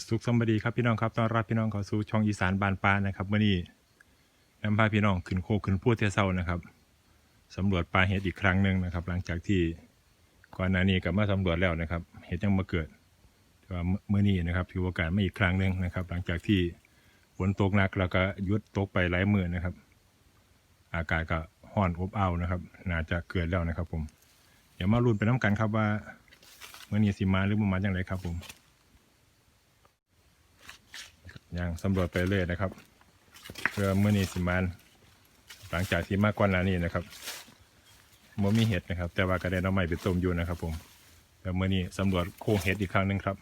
สุขสมบดีครับพี่น้องครับต้อนรับพี่น้องเข้าสู่ช่องอีสานบานปลานะครับเมื่อนี้นำพาพี่น้องขึ้นโคขึ้นพูดเทเซานะครับสำรวจปลาเห็ดอีกครั้งหนึ่งนะครับ หลังจากที่ก่อนหน้านี้กลับมาสำรวจแล้วนะครับ เห็ดยังมาเกิดแต่ว่าเมื่อนี้นะครับถือโอกาสมาอีกครั้งหนึ่งนะครับ หลังจากที่ฝนตกหนักแล้วก็ยุดตกไปหลายมือนะครับ อากาศก็ร้อนอบอ้าวนะครับ น่าจะเกิดแล้วนะครับ ผม เดี๋ยวมาลุ้นไปน้ำกันครับว่าเมื่อนี้สิมาหรือบ่มาอย่างไรครับผม ยังสำรวจไปเรื่อยนะครับ เพื่อเมื่อนี้สิมานหลังจากที่มากกว่านานี้นะครับมื่มีเห็ดนะครับ แต่ว่าก็ได้น้ำใหม่ไปต้มอยู่นะครับ ผมแล้วเมื่อนี้สำรวจโค้งเห็ดอีกครั้งหนึ่งครับ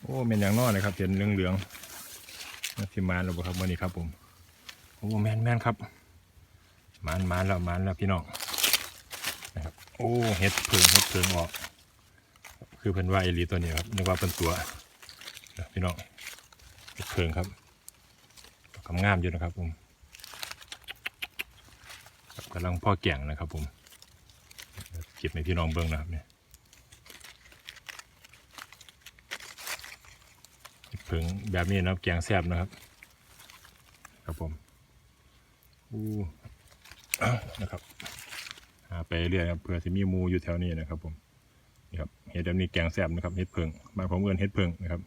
โอ้เป็นอย่างนอยนะครับเห็นเหลืองๆนักสิมานหรือเปล่าครับเมื่อนี้ครับ ผมโอ้แมนแมนครับมานมานแล้วมานแล้วพี่น้องนะครับ โอ้เห็ดเพิงเห็ดเพิงออก คือเพิ่นว่าเอลีตัวนี้ครับนึกว่าเป็นตัวพี่น้องเพิงครับกำงามอยู่นะครับผมกำลังพ่อแก่งนะครับผมเก็บให้พี่น้องเบิ้งนะครับเนี่ยเพิงแบบนี้นะครับแกงแซ่บนะครับ ครับผมอู้นะครับไปเรื่อยครับเผื่อจะมีมูอยู่แถวนี้นะครับผม ห็ดแบบนี้แกงแซ่บนะครับเห็ดเพิงบางผมเอินเห็ดเพิงนะครับ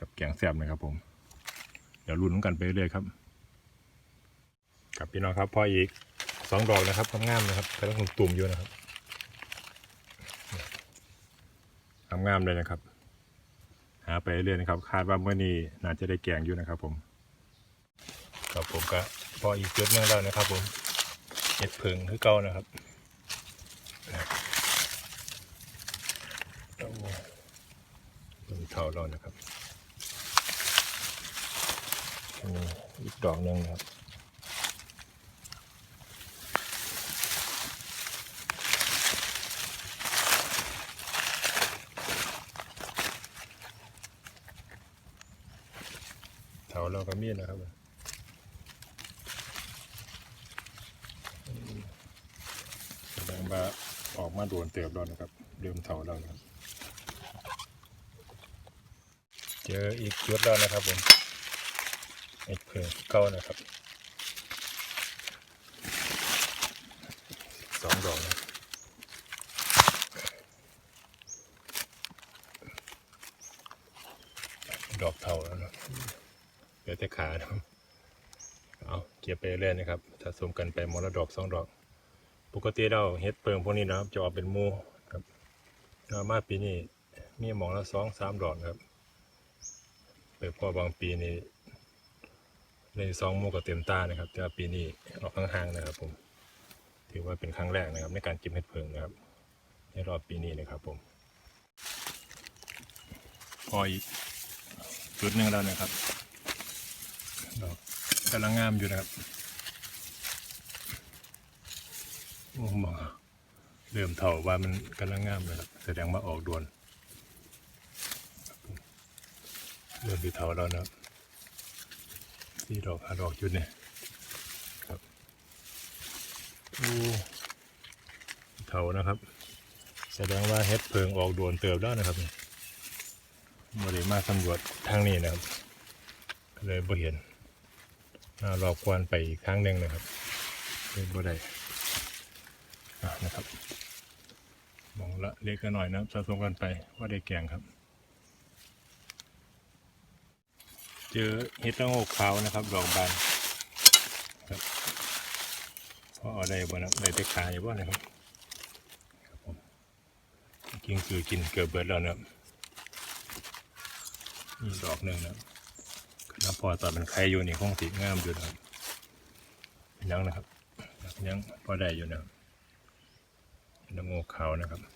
กับแกงแซ่บนะครับ ผม เดี๋ยวรุ่นกันไปเรื่อยครับกับพี่น้องครับพออีกสองดอกนะครับงามๆนะครับกำลังตุ่มอยู่นะครับงามๆเลยนะครับ หาไปเรื่อยนะครับ คาดว่าเมื่อนี้น่าจะได้แกงอยู่นะครับ ผมครับผมก็พออีกจุดหนึงแล้วนะครับ ผมเห็ดเพิงคือเก่านะครับ โอ้ต้นเท่าเรานะครับมีอีกดอกหนึ่งนะครับเท่าเราก็มีนะครับแสดงว่าออกมาโดนเติบแล้วนะครับ เริ่มเท่าแล้วนะครับ เจออีกจุดแล้วนะครับผมอีกเพิ่งเก้านะครับสองดอกนะดอกเท่าแล้วนะเหลือแต่ขานะครับเอาเก็บไปเรื่อยนะครับสะสมกันไปมรดอกสองดอก ปกติเราเฮ็ดเปิงพวกนี้นะครับจะออกเป็นมูครับมาปีนี้มีหมองละสองสามดอกครับ ไปพอบางปีนี้ในซองมูก็เต็มตานะครับ แต่ว่าปีนี้ออกห่างๆนะครับ ผม ถือว่าเป็นครั้งแรกนะครับ ในการเก็บเห็ดเพิงนะครับ ในรอบปีนี้นะครับ ผมพออีกจุดหนึ่งแล้วนะครับดอกกำลังงามอยู่นะครับโอ้โหเริ่มเท่าว่ามันกำลังงามเลยครับแสดงว่าออกดวน เริ่มที่เถาแล้วนะครับสี่ดอกหาดอกจุดเนี่ยครับโอ้เถานะครับ แสดงว่าเฮ็ดเพิงออกดวนเติบแล้วนะครับบริมาสำรวจทางนี้นะครับเลยบ่เห็นน่ารอบกวนไปอีกครั้งหนึ่งนะครับเลยบ่ได้นะครับมองละเล็กกันหน่อยนะครับสะสมกันไปว่าได้แกงครับ เจอเห็ดละโงกขาวนะครับดอกบานครับพออาได้บ่นะได้แต่ขาอยู่บ่นะครับครับผมกินคือกินเกือบเบิดแล้วนะนี่ดอกหนึ่งนะครับพอตอนมันไข่อยู่นี่คงสีงามอยู่นะครับเป็นยังนะครับยังพอได้อยู่นะครับเห็ดละโงกขาวนะครับ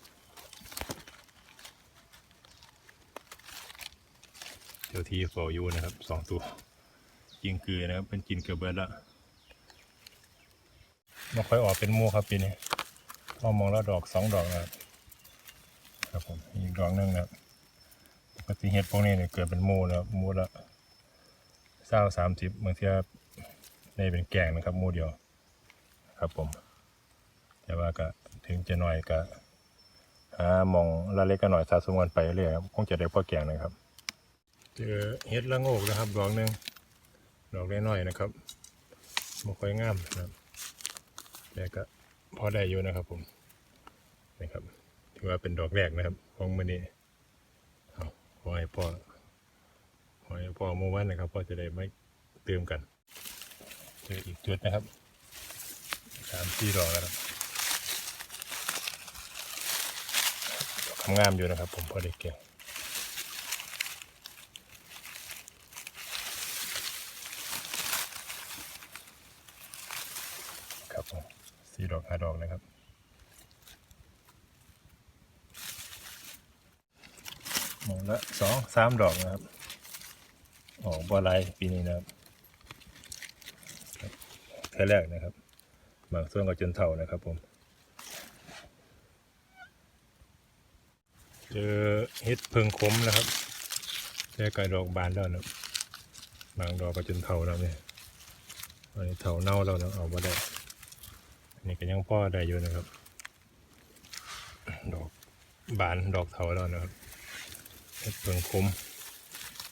เจ้าที่ฟอยูนะครับสองตัวกินเกลือนะครับเป็นกินเกลือเบิร์ดละม่ค่อยออกเป็นมูครับปีนี้พอมองแล้วดอกสองดอกนะครับครับผมอีกดอกนึงนะครับปกติเห็ดพวกนี้เนี่ยเกิดเป็นมูนะครับมูละเศร้าสามสิบบางทีในเป็นแกงนะครับมูเดียวครับผม แต่ว่าก็ถึงจะหน่อยก็หามองละเล็กกันหน่อยสะสมกันไปเรื่อยครับคงจะได้พ่อแกงนะครับ เจอเห็ดละโงกนะครับ ดอกหนึ่งดอกน้อยๆนะครับไม่ค่อยงามนะครับแต่ก็พอได้อยู่นะครับผมนะครับถือว่าเป็นดอกแรกนะครับ ของมือนี้ขอให้พ่อขอให้พ่อมื่วันนะครับพ่อจะได้ไม่เติมกันเจออีกจุดนะครับสามสี่ดอกแล้วทำงามอยู่นะครับ ผมพอได้เก่งรับผมสี่ ดอกหาดอกนะครับหมดละสองสามดอกนะครับ ออกบัวลายปีนี้นะครับแค่แรกนะครับบางส่วนก็จนเท่านะครับผม เจอเห็ดเพิงขมนะครับแค่ไก่ดอกบานแล้วนะบางดอกก็จนเท่าแล้วเนี่ยอันนี้เท่าเน่าแล้วนะเอาไ่ได้ นนี้ก็ยังพ่อได้อยู่นะครับ ดอกบานดอกเถาแล้วนะครับเห็ดเปิงคม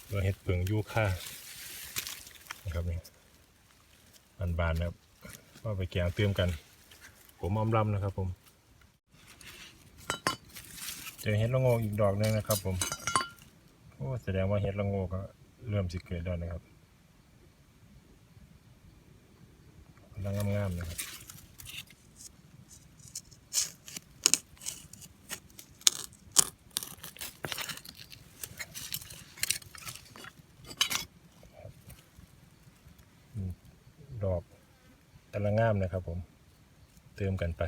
หรือว่าเห็ดเปิงยูค่านะครับนี่มันบานนะครับก็ไปแกงเติมกัน ผมอมลำนะครับ ผมเจอเห็ดละโงกอีกดอกหนึงนะครับ ผมโอ้แสดงว่าเห็ดละโงกก็เริ่มสิเกิดแล้วนะครับกำลังงามๆนะครับ ดอกกำลังงามนะครับผม เติมกันไป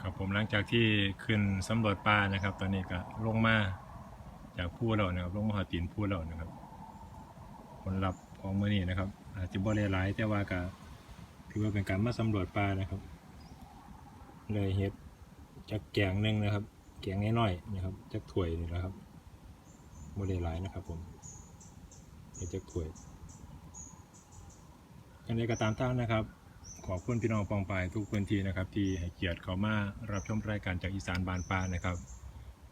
ครับผมหลังจากที่ขึ้นสำรวจป่านะครับ ตอนนี้ก็ลงมาจากผู้เรานะครับ ลงมาหาตีนผู้เรานะครับ ผลลัพธ์ของมื้อนี้นะครับ อาจจะบ่ได้หลายแต่ว่าก็ถือว่าเป็นการมาสำรวจป่านะครับ เลยเฮ็ดจักแกงหนึ่งนะครับ แกงน้อยๆนะครับจักถ้วยนี่นะครับบ่ได้หลายนะครับผม เฮ็ดจักถ้วยกันใดก็ตามตั้งนะครับ ขอบคุณพี่น้องปองปายทุกพื้นที่นะครับ ที่ให้เกียรติเขามารับชมรายการจากอีสานบานปลานะครับ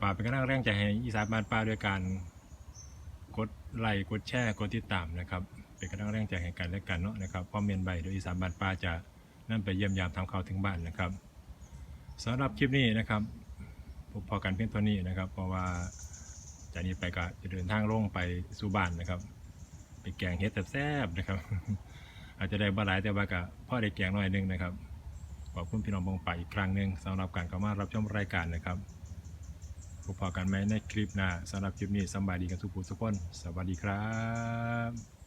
ป่าเป็นกำลังแรงใจให้อีสานบานปลาด้วยการกดไลค์กดแชร์กดติดตามนะครับเป็นกำลังแรงใจให้กันและกันเนาะนะครับพอเมียนใบโดยอีสานบานปลาจะนั่นไปเยี่ยมยามทำข่าวถึงบ้านนะครับสำหรับคลิปนี้นะครับพบพอกันเพียงเท่านี้นะครับ เพราะว่าจากนี้ไปก็จะเดินทางลงไปสู่บ้านนะครับ ไปแกงเฮ็ดแซ่บๆนะครับ อาจจะได้บาหลายแต่ว่าก็พ่อได้แกงหน่อยนึงนะครับขอบคุณพี่น้องบงไปอีกครั้งหนึ่งสำหรับการเข้ามารับชมรายการนะครับพบกันไหมในคลิปหน้าสำหรับคลิปนี้สบายดีกันทุกผู้ทุกคน สวัสดีครับ